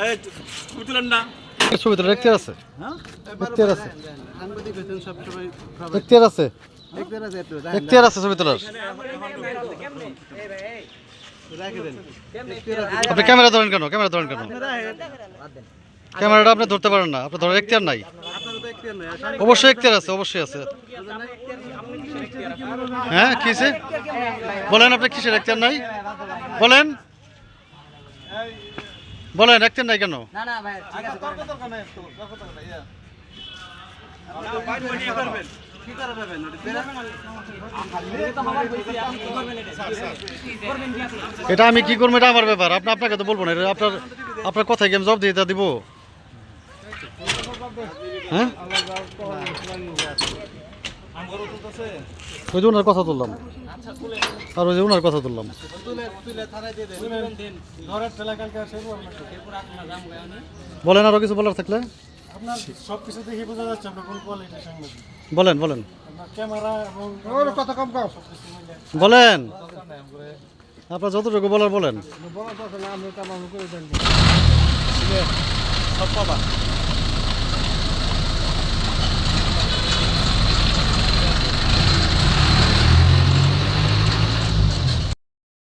এই ছবি তুলেন না। ছবি তোলার এখতিয়ার আছে। হ্যাঁ? এখতিয়ার আছে। এখতিয়ার আছে। এখতিয়ার ছবি তোলার। আপনি ক্যামেরা ধরেন কেন? ক্যামেরা ধরেন কেন? ক্যামেরাটা আপনি ধরতে পারেন না। আপনি ধরার এখতিয়ার নাই। অবশ্যই এখতিয়ার আছে অবশ্যই আছে। হ্যাঁ কিসে বলেন আপনি কিসের এখতিয়ার নাই? বলেন। বলেন এখতিয়ার নাই কেন? কি করে এটা আমি কি করব এটা আমার ব্যাপার। আপনি আপনাকে তো বলব না এটা আপনার আপনার কথায় কি আমি জব দিয়ে তা দিব? হ্যাঁ? ওই কথা তুললাম আর ওই যে ওনার কথা তুললাম। বলেন আরও কিছু বলার থাকলে। আপনার সব কিছু দেখে বোঝা যাচ্ছে আপনার কোন কোয়ালিটির সাংবাদিক বলেন। বলেন ক্যামেরা কথা কম কম বলেন আপনার যতটুকু বলার বলেন সব পাবা।